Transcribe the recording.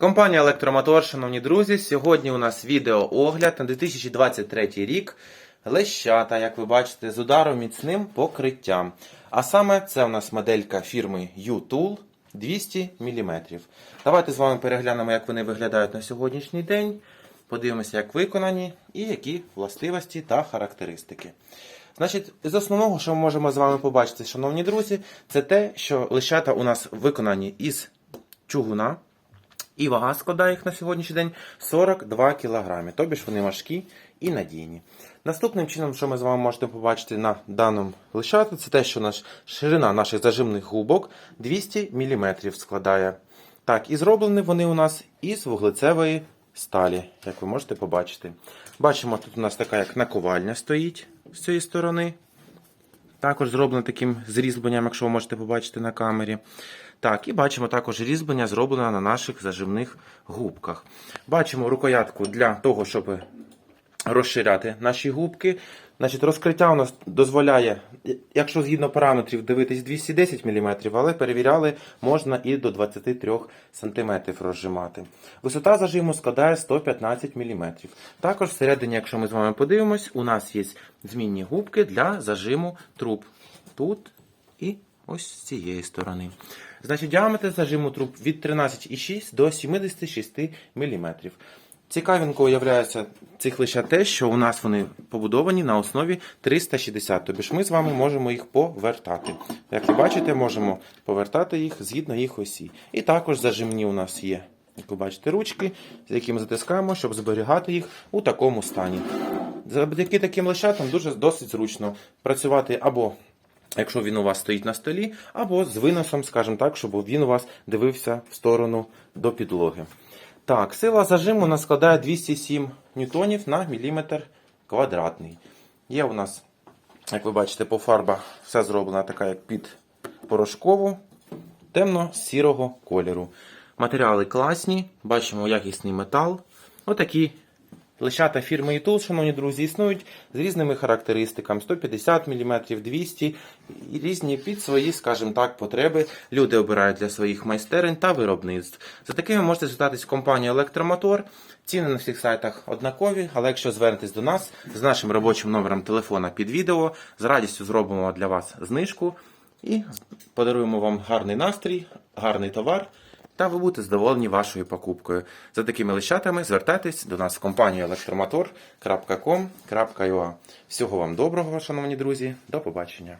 Компанія Електромотор, шановні друзі, сьогодні у нас відеоогляд на 2023 рік. Лещата, як ви бачите, з ударом міцним покриттям. А саме це у нас моделька фірми U-Tool 200 мм. Давайте з вами переглянемо, як вони виглядають на сьогоднішній день. Подивимося, як виконані і які властивості та характеристики. Значить, з основного, що ми можемо з вами побачити, шановні друзі, це те, що лещата у нас виконані із чугуна. І вага складає їх на сьогоднішній день 42 кг. Тобі ж вони важкі і надійні. Наступним чином, що ми з вами можете побачити на даному лищату, це те, що наш, ширина наших зажимних губок 200 мм складає. Так, і зроблені вони у нас із вуглецевої сталі, як ви можете побачити. Бачимо, тут у нас така як наковальня стоїть з цієї сторони. Також зроблено таким зрізбленням, якщо ви можете побачити на камері. Так, і бачимо також різьблення зроблене на наших зажимних губках. Бачимо рукоятку для того, щоб розширяти наші губки. Значить, розкриття у нас дозволяє, якщо згідно параметрів дивитись 210 мм, але перевіряли, можна і до 23 см розжимати. Висота зажиму складає 115 мм. Також всередині, якщо ми з вами подивимось, у нас є змінні губки для зажиму труб. Тут і ось з цієї сторони. Значить, діаметр зажиму труб від 13,6 до 76 мм. Цікавинкою являється цих лише те, що у нас вони побудовані на основі 360, тобі ж ми з вами можемо їх повертати. Як ви бачите, можемо повертати їх згідно їх осі. І також зажимні у нас є, як ви бачите, ручки, з якими затискаємо, щоб зберігати їх у такому стані. Завдяки таким лищатам дуже досить зручно працювати або якщо він у вас стоїть на столі, або з виносом, скажімо так, щоб він у вас дивився в сторону до підлоги. Так, сила зажиму у нас складає 207 ньютонів на міліметр квадратний. Є у нас, як ви бачите, по фарбах все зроблена така, як під порошкову, темно-сірого кольору. Матеріали класні, бачимо якісний метал. Отакі лищата фірми Ітул, шановні друзі, існують з різними характеристиками: 150 мм, 200 і різні під свої, скажімо так, потреби. Люди обирають для своїх майстерень та виробництв. За такими можете звертатись в компанію Електромотор. Ціни на всіх сайтах однакові, але якщо звернетесь до нас з нашим робочим номером телефона під відео, з радістю зробимо для вас знижку і подаруємо вам гарний настрій, гарний товар. Та ви будете задоволені вашою покупкою. За такими лищатами звертайтесь до нас в компанію електромотор.com.ua. Всього вам доброго, шановні друзі. До побачення.